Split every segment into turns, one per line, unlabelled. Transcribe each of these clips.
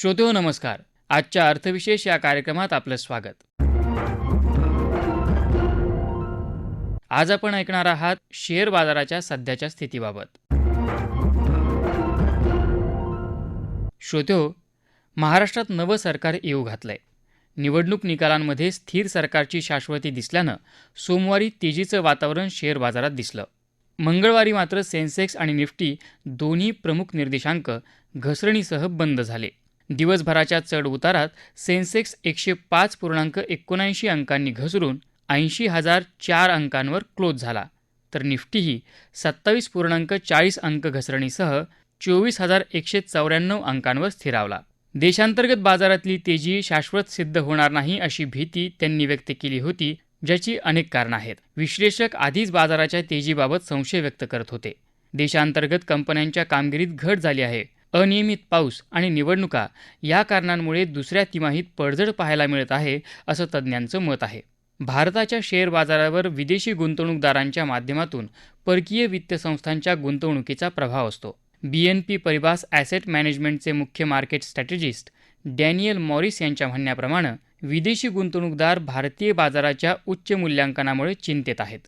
श्रोतेहो नमस्कार. आजच्या अर्थविशेष या कार्यक्रमात आपलं स्वागत. आज आपण ऐकणार आहात शेअर बाजाराच्या सध्याच्या स्थितीबाबत. श्रोतेहो महाराष्ट्रात नवं सरकार येऊ घातलंय. निवडणूक निकालांमध्ये स्थिर सरकारची शाश्वती दिसल्यानं सोमवारी तेजीचं वातावरण शेअर बाजारात दिसलं. मंगळवारी मात्र सेन्सेक्स आणि निफ्टी दोन्ही प्रमुख निर्देशांक घसरणीसह बंद झाले. दिवसभराच्या चढ उतारात सेन्सेक्स एकशे पाच पूर्णांक एकोणऐंशी अंकांनी घसरून ऐंशी हजार चार अंकांवर क्लोज झाला. तर निफ्टीही सत्तावीस पूर्णांक चाळीस अंक घसरणीसह चोवीस हजार एकशे चौऱ्याण्णव अंकांवर स्थिरावला. देशांतर्गत बाजारातली तेजी शाश्वत सिद्ध होणार नाही अशी भीती त्यांनी व्यक्त केली होती ज्याची अनेक कारणं आहेत. विश्लेषक आधीच बाजाराच्या तेजीबाबत संशय व्यक्त करत होते. देशांतर्गत कंपन्यांच्या कामगिरीत घट झाली आहे. अनियमित पाऊस आणि निवडणुका या कारणांमुळे दुसऱ्या तिमाहीत पडझड पाहायला मिळत आहे असं तज्ज्ञांचं मत आहे. भारताच्या शेअर बाजारावर विदेशी गुंतवणूकदारांच्या माध्यमातून परकीय वित्त संस्थांच्या गुंतवणुकीचा प्रभाव असतो. B N P Paribas asset मॅनेजमेंटचे मुख्य मार्केट स्ट्रॅटेजिस्ट डॅनियल मॉरिस यांच्या म्हणण्याप्रमाणे विदेशी गुंतवणूकदार भारतीय बाजाराच्या उच्च मूल्यांकनामुळे चिंतेत आहेत.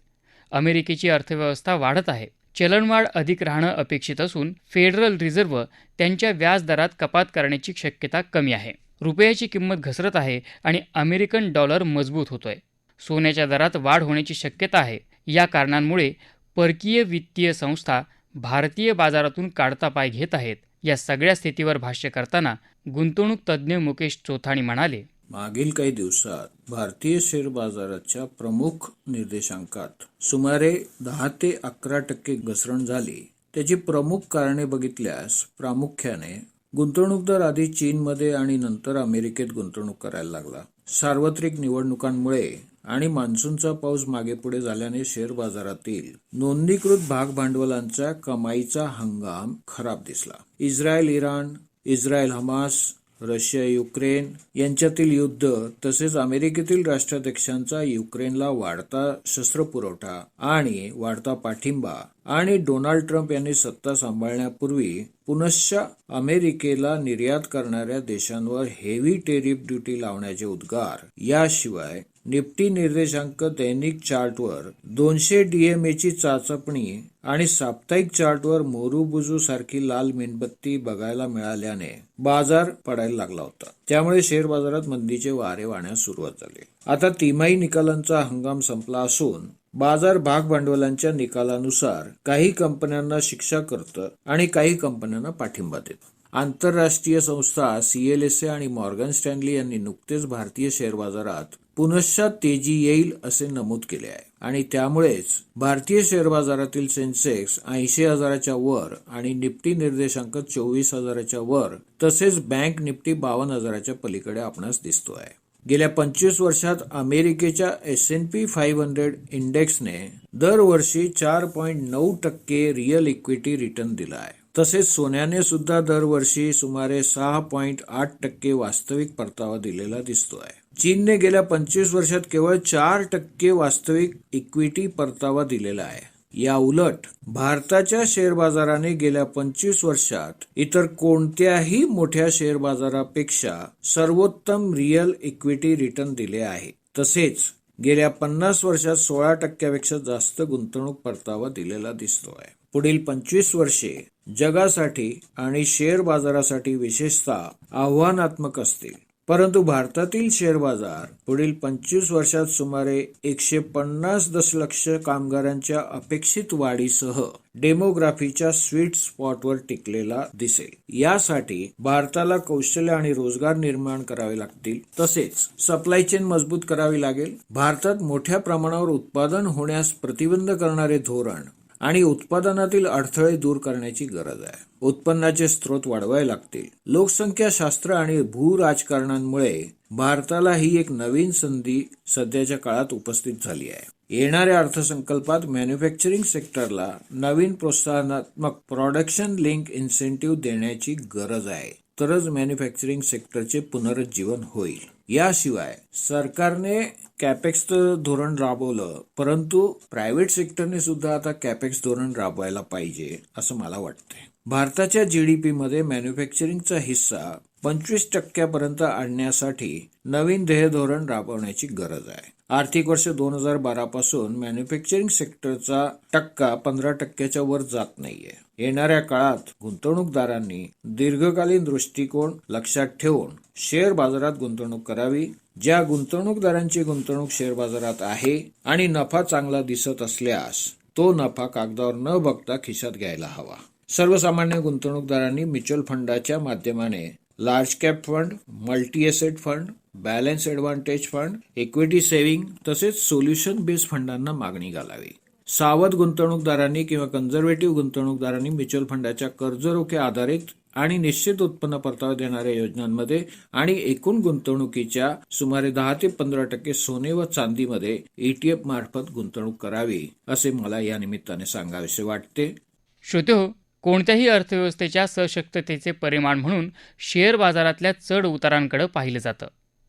अमेरिकेची अर्थव्यवस्था वाढत आहे. चलनवाढ अधिक राहणं अपेक्षित असून फेडरल रिझर्व्ह त्यांच्या व्याजदरात कपात करण्याची शक्यता कमी आहे. रुपयाची किंमत घसरत आहे आणि अमेरिकन डॉलर मजबूत होतोय. सोन्याच्या दरात वाढ होण्याची शक्यता आहे. या कारणांमुळे परकीय वित्तीय संस्था भारतीय बाजारातून काढता पाय घेत आहेत. या सगळ्या स्थितीवर भाष्य करताना गुंतवणूक तज्ज्ञ मुकेश चोथाणी म्हणाले
मागील काही दिवसात भारतीय शेअर बाजाराच्या प्रमुख निर्देशांकात सुमारे दहा ते अकरा टक्के घसरण झाली. त्याची प्रमुख कारणे बघितल्यास प्रामुख्याने गुंतवणूकदार आधी चीनमध्ये आणि नंतर अमेरिकेत गुंतवणूक करायला लागला. सार्वत्रिक निवडणुकांमुळे आणि मान्सूनचा पाऊस मागे पुढे झाल्याने शेअर बाजारातील नोंदणीकृत भाग भांडवलांचा कमाईचा हंगाम खराब दिसला. Israel Iran Israel Hamas Russia Ukraine यांच्यातील युद्ध तसेच अमेरिकेतील राष्ट्राध्यक्षांचा युक्रेनला वाढता शस्त्र पुरवठा आणि वाढता पाठिंबा आणि डोनाल्ड ट्रम्प यांनी सत्ता सांभाळण्यापूर्वी पुनश्च अमेरिकेला निर्यात करणाऱ्या देशांवर हेवी टेरिफ ड्युटी लावण्याचे उद्गार. याशिवाय निफ्टी निर्देशांक दैनिक चार्टवर दोनशे डीएमएची चाचपणी आणि साप्ताहिक चार्टवर मोरूबुजू सारखी लाल मेणबत्ती बघायला मिळाल्याने बाजार पडायला लागला होता. त्यामुळे शेअर बाजारात मंदीचे वारे वाहण्यास सुरुवात झाली. आता तिमाही निकालांचा हंगाम संपला असून बाजार भाग भांडवलांच्या निकालानुसार काही कंपन्यांना शिक्षा करतं आणि काही कंपन्यांना पाठिंबा देतं. आंतरराष्ट्रीय संस्था सीएलएसए आणि मॉर्गन स्टॅनली यांनी नुकतेच भारतीय शेअर बाजारात पुनश्च तेजी येईल असे नमूद केले आहे. आणि त्यामुळेच भारतीय शेअर बाजारातील सेन्सेक्स ऐंशी हजाराच्या वर आणि निफ्टी निर्देशांक चोवीस हजाराच्या वर तसेच बँक निफ्टी बावन्न हजाराच्या पलीकडे आपणास दिसतो आहे. गेल्या पंचवीस वर्षात अमेरिकेच्या S N P five hundred इंडेक्सने दरवर्षी चार पॉईंट नऊ टक्के रिअल इक्विटी रिटर्न दिला आहे. तसेच सोन्याने सुद्धा दरवर्षी सुमारे सहा पॉईंट आठ टक्के वास्तविक परतावा दिलेला दिसतो आहे. चीनने गेल्या पंचवीस वर्षात केवळ चार टक्के वास्तविक इक्विटी परतावा दिलेला आहे. या उलट भारताच्या शेअर बाजाराने गेल्या पंचवीस वर्षात इतर कोणत्याही मोठ्या शेअर बाजारापेक्षा सर्वोत्तम रिअल इक्विटी रिटर्न दिले आहे. तसेच गेल्या पन्नास वर्षात सोळा टक्क्यापेक्षा जास्त गुंतवणूक परतावा दिलेला दिसतो आहे पुढील पंचवीस वर्षे जगासाठी आणि शेअर बाजारासाठी विशेषतः आव्हानात्मक असतील. परंतु भारतातील शेअर बाजार पुढील पंचवीस वर्षात सुमारे एकशे पन्नास दशलक्ष कामगारांच्या अपेक्षित वाढीसह डेमोग्राफीच्या स्वीट स्पॉटवर टिकलेला दिसेल. यासाठी भारताला कौशल्य आणि रोजगार निर्माण करावे लागतील. तसेच सप्लाय चेन मजबूत करावी लागेल. भारतात मोठ्या प्रमाणावर उत्पादन होण्यास प्रतिबंध करणारे धोरण आणि उत्पादनातील अडथळे दूर करण्याची गरज आहे. उत्पन्नाचे स्रोत वाढवावे लागतील. लोकसंख्या शास्त्र आणि भू राजकारणांमुळे भारताला ही एक नवीन संधी सध्याच्या काळात उपस्थित झाली आहे. येणाऱ्या अर्थसंकल्पात मॅन्युफॅक्चरिंग सेक्टरला नवीन प्रोत्साहनात्मक प्रोडक्शन लिंक इन्सेंटिव्ह देण्याची गरज आहे. तरच मॅन्युफॅक्चरिंग सेक्टरचे पुनरुज्जीवन होईल. याशिवाय सरकारने कॅपेक्स धोरण राबवलं परंतु प्रायव्हेट सेक्टरने सुद्धा आता कॅपेक्स धोरण राबवायला पाहिजे असं मला वाटतंय. भारताच्या जीडीपी मध्ये मॅन्युफॅक्चरिंगचा हिस्सा पंचवीस टक्क्यापर्यंत आणण्यासाठी नवीन ध्येय धोरण राबवण्याची गरज आहे. आर्थिक वर्ष दोन हजार बारा पासून मॅन्युफॅक्चरिंग सेक्टरचा टक्का पंधरा टक्क्याच्या वर जात नाहीये. येणाऱ्या काळात गुंतवणूकदारांनी दीर्घकालीन दृष्टिकोन लक्षात ठेवून शेअर बाजारात गुंतवणूक करावी ज्या गुंतवणूकदारांची गुंतवणूक शेअर बाजारात आहे आणि नफा चांगला दिसत असल्यास तो नफा कागदावर न बघता खिशात घ्यायला हवा. सर्वसामान्य गुंतवणूकदारांनी म्युच्युअल फंडाच्या माध्यमाने large cap fund multi asset fund balance advantage fund equity saving तसेच सोल्युशन बेस्ड फंडांना मागणी घालावी. सावध गुंतवणूकदारांनी किंवा कन्झर्वेटिव्ह गुंतवणूकदारांनी म्युच्युअल फंडाच्या कर्जरोखे आधारित आणि निश्चित उत्पन्न परतावा देणाऱ्या योजनांमध्ये आणि एकूण गुंतवणुकीच्या सुमारे दहा ते पंधरा टक्के सोने व चांदीमध्ये ईटीएफ मार्फत गुंतवणूक करावी असे मला या निमित्ताने सांगावेसे वाटते.
श्रोतो हो, कोणत्याही अर्थव्यवस्थेच्या सशक्ततेचे परिमाण म्हणून शेअर बाजारातल्या चढ उतारांकडे पाहिलं जातं.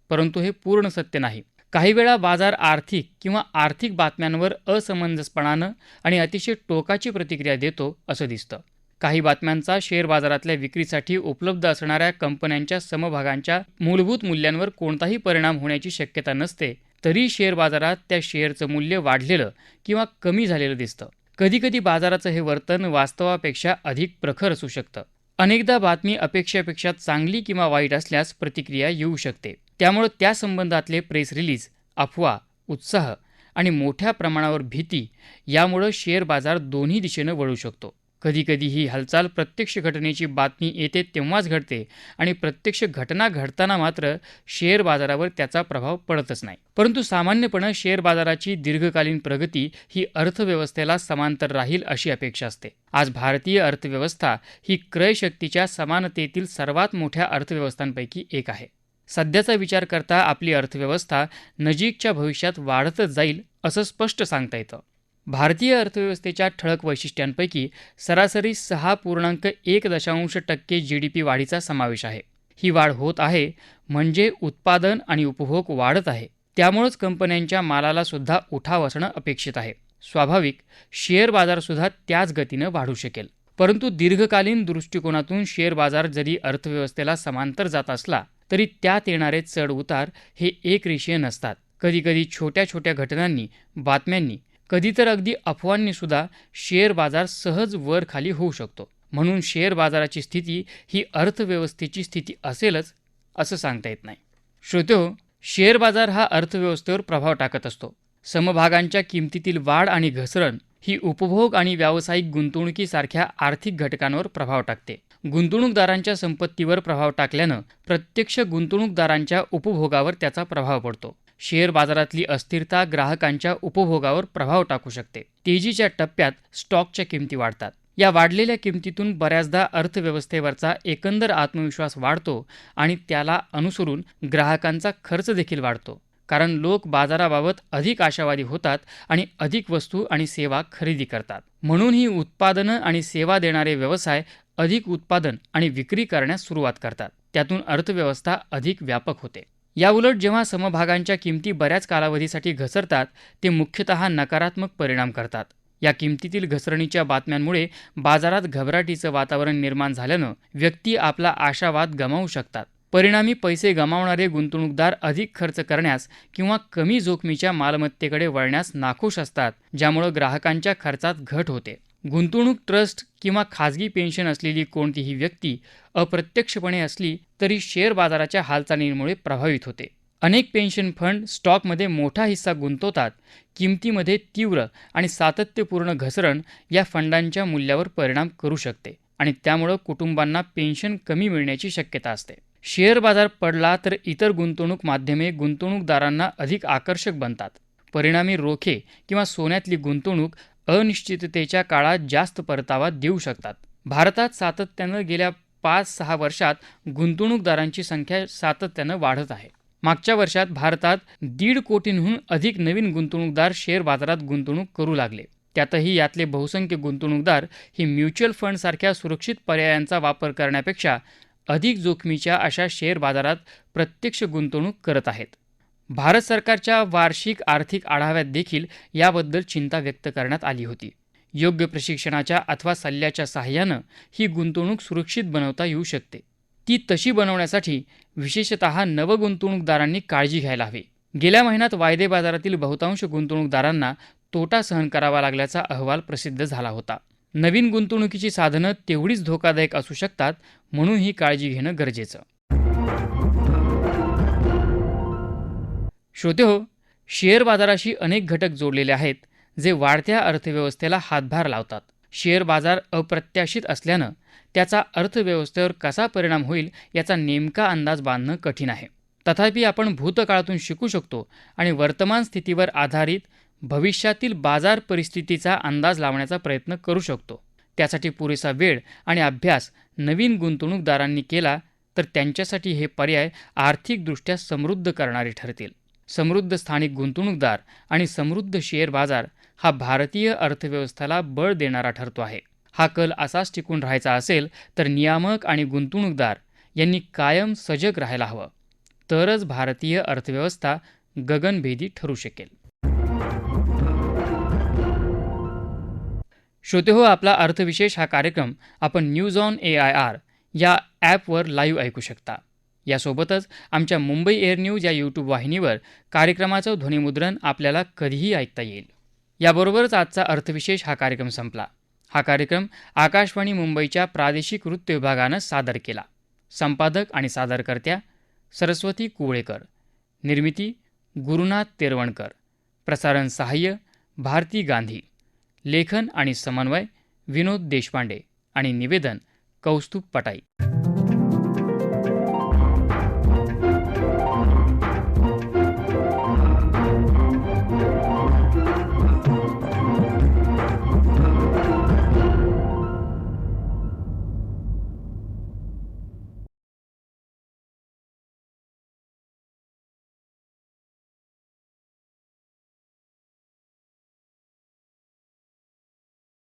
परंतु हे पूर्ण सत्य नाही. काही वेळा बाजार आर्थिक किंवा आर्थिक बातम्यांवर असमंजसपणानं आणि अतिशय टोकाची प्रतिक्रिया देतो असं दिसतं. काही बातम्यांचा शेअर बाजारातल्या विक्रीसाठी उपलब्ध असणाऱ्या कंपन्यांच्या समभागांच्या मूलभूत मूल्यांवर कोणताही परिणाम होण्याची शक्यता नसते तरी शेअर बाजारात त्या शेअरचं मूल्य वाढलेलं किंवा कमी झालेलं दिसतं. कधीकधी बाजाराचं हे वर्तन वास्तवापेक्षा अधिक प्रखर असू शकतं. अनेकदा बातमी अपेक्षेपेक्षा चांगली किंवा वाईट असल्यास प्रतिक्रिया येऊ शकते. त्यामुळे त्या संबंधातले प्रेस रिलीज अफवा उत्साह आणि मोठ्या प्रमाणावर भीती यामुळं शेअर बाजार दोन्ही दिशेनं वळू शकतो. कधीकधी ही हालचाल प्रत्यक्ष घटनेची बातमी येते तेव्हाच घडते आणि प्रत्यक्ष घटना घडताना मात्र शेअर बाजारावर त्याचा प्रभाव पडतच नाही. परंतु सामान्यपणे शेअर बाजाराची दीर्घकालीन प्रगती ही अर्थव्यवस्थेला समांतर राहील अशी अपेक्षा असते. आज भारतीय अर्थव्यवस्था ही क्रयशक्तीच्या समानतेतील सर्वात मोठ्या अर्थव्यवस्थांपैकी एक आहे. सध्याचा विचार करता आपली अर्थव्यवस्था नजीकच्या भविष्यात वाढतच जाईल असं स्पष्ट सांगता येतं. भारतीय अर्थव्यवस्थेच्या ठळक वैशिष्ट्यांपैकी सरासरी सहा पूर्णांक एक दशांश टक्के जी डी पी वाढीचा समावेश आहे. ही वाढ होत आहे म्हणजे उत्पादन आणि उपभोग वाढत आहे. त्यामुळंच कंपन्यांच्या मालाला सुद्धा उठाव असणं अपेक्षित आहे. स्वाभाविक शेअर बाजारसुद्धा त्याच गतीनं वाढू शकेल. परंतु दीर्घकालीन दृष्टिकोनातून शेअर बाजार जरी अर्थव्यवस्थेला समांतर जात असला तरी त्यात येणारे चढ उतार हे एक रेषीय नसतात. कधीकधी छोट्या छोट्या घटनांनी बातम्यांनी कधी तर अगदी अफवांनी सुद्धा शेअर बाजार सहज वर खाली होऊ शकतो. म्हणून शेअर बाजाराची स्थिती ही अर्थव्यवस्थेची स्थिती असेलच असं सांगता येत नाही. श्रोतो हो, शेअर बाजार हा अर्थव्यवस्थेवर प्रभाव टाकत असतो. समभागांच्या किमतीतील वाढ आणि घसरण ही उपभोग आणि व्यावसायिक गुंतवणुकीसारख्या आर्थिक घटकांवर प्रभाव टाकते. गुंतवणूकदारांच्या संपत्तीवर प्रभाव टाकल्यानं प्रत्यक्ष गुंतवणूकदारांच्या उपभोगावर त्याचा प्रभाव पडतो. शेअर बाजारातली अस्थिरता ग्राहकांच्या उपभोगावर प्रभाव टाकू शकते. तेजीच्या टप्प्यात स्टॉकच्या किमती वाढतात. या वाढलेल्या किमतीतून बऱ्याचदा अर्थव्यवस्थेवरचा एकंदर आत्मविश्वास वाढतो आणि त्याला अनुसरून ग्राहकांचा खर्च देखील वाढतो. कारण लोक बाजाराबाबत अधिक आशावादी होतात आणि अधिक वस्तू आणि सेवा खरेदी करतात. म्हणून ही उत्पादनं आणि सेवा देणारे व्यवसाय अधिक उत्पादन आणि विक्री करण्यास सुरुवात करतात. त्यातून अर्थव्यवस्था अधिक व्यापक होते. याउलट जेव्हा समभागांच्या किमती बऱ्याच कालावधीसाठी घसरतात ते मुख्यतः नकारात्मक परिणाम करतात. या किमतीतील घसरणीच्या बातम्यांमुळे बाजारात घबराटीचं वातावरण निर्माण झाल्यानं व्यक्ती आपला आशावाद गमावू शकतात. परिणामी पैसे गमावणारे गुंतवणूकदार अधिक खर्च करण्यास किंवा कमी जोखमीच्या मालमत्तेकडे वळण्यास नाखुश असतात ज्यामुळे ग्राहकांच्या खर्चात घट होते. गुंतवणूक ट्रस्ट किंवा खाजगी पेन्शन असलेली कोणतीही व्यक्ती अप्रत्यक्षपणे असली तरी शेअर बाजाराच्या हालचालींमुळे प्रभावित होते. अनेक पेन्शन फंड स्टॉकमध्ये मोठा हिस्सा गुंतवतात किमतीमध्ये तीव्र आणि सातत्यपूर्ण घसरण या फंडांच्या मूल्यावर परिणाम करू शकते आणि त्यामुळं कुटुंबांना पेन्शन कमी मिळण्याची शक्यता असते. शेअर बाजार पडला तर इतर गुंतवणूक माध्यमे गुंतवणूकदारांना अधिक आकर्षक बनतात. परिणामी रोखे किंवा सोन्यातली गुंतवणूक अनिश्चिततेच्या काळात जास्त परतावा देऊ शकतात. भारतात सातत्यानं गेल्या पाच सहा वर्षात गुंतवणूकदारांची संख्या सातत्यानं वाढत आहे. मागच्या वर्षात भारतात दीड कोटींहून अधिक नवीन गुंतवणूकदार शेअर बाजारात गुंतवणूक करू लागले. त्यातही यातले बहुसंख्य गुंतवणूकदार हे म्युच्युअल फंडसारख्या सुरक्षित पर्यायांचा वापर करण्यापेक्षा अधिक जोखमीच्या अशा शेअर बाजारात प्रत्यक्ष गुंतवणूक करत आहेत. भारत सरकारच्या वार्षिक आर्थिक आढाव्यात देखील याबद्दल चिंता व्यक्त करण्यात आली होती. योग्य प्रशिक्षणाच्या अथवा सल्ल्याच्या सहाय्यानं ही गुंतवणूक सुरक्षित बनवता येऊ शकते. ती तशी बनवण्यासाठी विशेषत नवगुंतवणूकदारांनी काळजी घ्यायला हवी. गेल्या महिन्यात वायदे बाजारातील बहुतांश गुंतवणूकदारांना तोटा सहन करावा लागल्याचा अहवाल प्रसिद्ध झाला होता. नवीन गुंतवणुकीची साधनं तेवढीच धोकादायक असू शकतात म्हणून ही काळजी घेणं गरजेचं. श्रोते हो शेअर बाजाराशी अनेक घटक जोडलेले आहेत जे वाढत्या अर्थव्यवस्थेला हातभार लावतात. शेअर बाजार अप्रत्याशित असल्यानं त्याचा अर्थव्यवस्थेवर कसा परिणाम होईल याचा नेमका अंदाज बांधणं कठीण आहे. तथापि आपण भूतकाळातून शिकू शकतो आणि वर्तमान स्थितीवर आधारित भविष्यातील बाजार परिस्थितीचा अंदाज लावण्याचा प्रयत्न करू शकतो. त्यासाठी पुरेसा वेळ आणि अभ्यास नवीन गुंतवणूकदारांनी केला तर त्यांच्यासाठी हे पर्याय आर्थिकदृष्ट्या समृद्ध करणारे ठरतील. समृद्ध स्थानिक गुंतवणूकदार आणि समृद्ध शेअर बाजार हा भारतीय अर्थव्यवस्थेला बळ देणारा ठरतो आहे. हा कल असाच टिकून राहायचा असेल तर नियामक आणि गुंतवणूकदार यांनी कायम सजग राहायला हवं. तरच भारतीय अर्थव्यवस्था गगनभेदी ठरू शकेल. श्रोतेहो आपला अर्थविशेष हा कार्यक्रम आपण news on A I R या ॲपवर लाईव्ह ऐकू शकता. यासोबतच आमच्या मुंबई एअर न्यूज या यूट्यूब वाहिनीवर कार्यक्रमाचं ध्वनिमुद्रण आपल्याला कधीही ऐकता येईल. याबरोबरच आजचा अर्थविशेष हा कार्यक्रम संपला. हा कार्यक्रम आकाशवाणी मुंबईच्या प्रादेशिक वृत्त विभागानं सादर केला. संपादक आणि सादरकर्त्या सरस्वती कुवळेकर. निर्मिती गुरुनाथ तेरवणकर. प्रसारण सहाय्य भारती गांधी. लेखन आणि समन्वय विनोद देशपांडे आणि निवेदन कौस्तुभ पटाई.